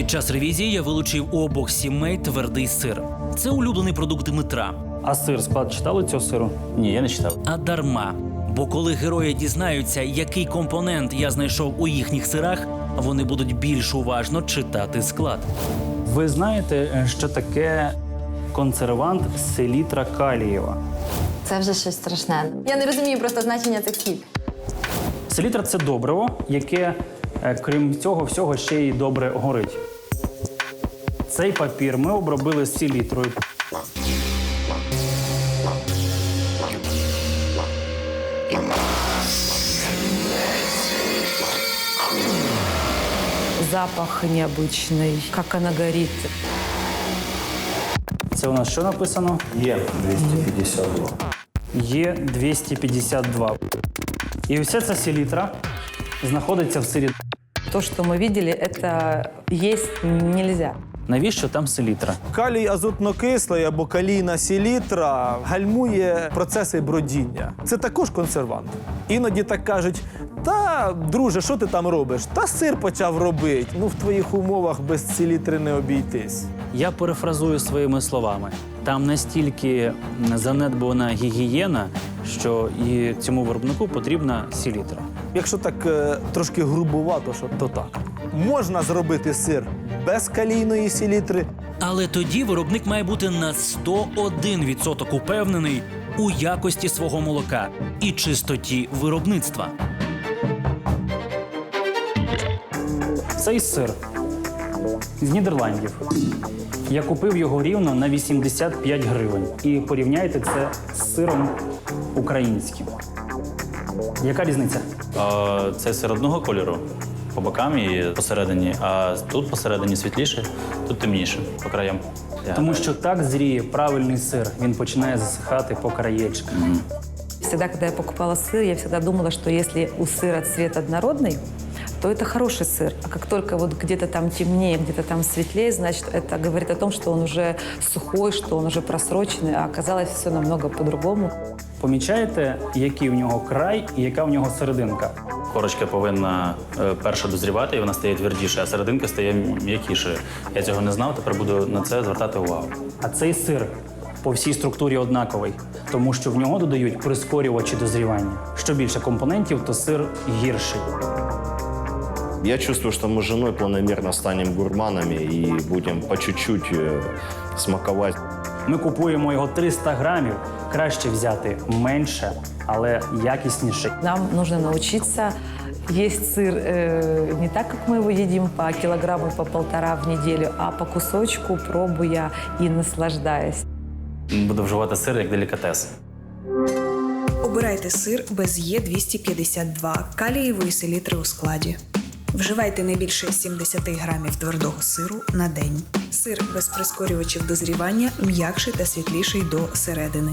Під час ревізії я вилучив у обох сімей твердий сир. Це улюблений продукт Дмитра. А сир склад читали цього сиру? Ні, я не читав. А дарма. Бо коли герої дізнаються, який компонент я знайшов у їхніх сирах, вони будуть більш уважно читати склад. Ви знаєте, що таке консервант селітра калієва? Це вже щось страшне. Я не розумію просто значення цих слів. Селітра це добриво, яке, крім цього всього, ще й добре горить. Цей папір ми обробили з селітрою. Запах необычный, как она горит. Це у нас що написано? Є 252. Є 252. І вся ця селітра знаходиться в сирі. То, что мы видели, это есть нельзя. Навіщо там селітра? Калій азотнокислий або калійна селітра гальмує процеси бродіння. Це також консервант. Іноді так кажуть: та, друже, що ти там робиш? Та сир почав робити. Ну, в твоїх умовах без селітри не обійтись. Я перефразую своїми словами. Там настільки занедбана гігієна, що і цьому виробнику потрібна селітра. Якщо так е, трошки грубувато, що то так. Можна зробити сир без калійної селітри, Але тоді виробник має бути на 101% упевнений у якості свого молока і чистоті виробництва. Цей сир з Нідерландів. Я купив його рівно на 85 гривень. І порівняйте це з сиром українським. Яка різниця? А, це сир одного кольору по бокам і посередині, а тут посередині світліше, тут темніше по краям. Тому що так зріє правильний сир. Він починає засихати по краєчках. Всегда, когда я покупала сыр, я всегда думала, что если у сыра цвет однородный, то это хороший сыр. А как только вот где-то там темнее, где-то там светлее, значит, это говорит о том, что он уже сухой, что он уже просроченный, а оказалось все намного по-другому. Помічаєте, який в нього край і яка в нього серединка? Корочка повинна е, перша дозрівати, і вона стає твердіше, а серединка стає м'якішою. Я цього не знав, тепер буду на це звертати увагу. А цей сир по всій структурі однаковий, тому що в нього додають прискорювачі дозрівання. Що більше компонентів, то сир гірший. Я чувствую, что мы с женой планомерно станем гурманами и будем по чуть-чуть э, смаковать. Ми купуємо його 300 грамів. Краще взяти менше, але якісніше. Нам нужно научиться есть сыр э, не так, как мы его едим по килограмму, по полтора в неделю, а по кусочку, пробуя и наслаждаясь. Буду вживати сир як делікатес. Обирайте сир без Є252 калієвої селітри у складі. Вживайте не більше 70 грамів твердого сиру на день. Сир без прискорювачів дозрівання м'якший та світліший до середини.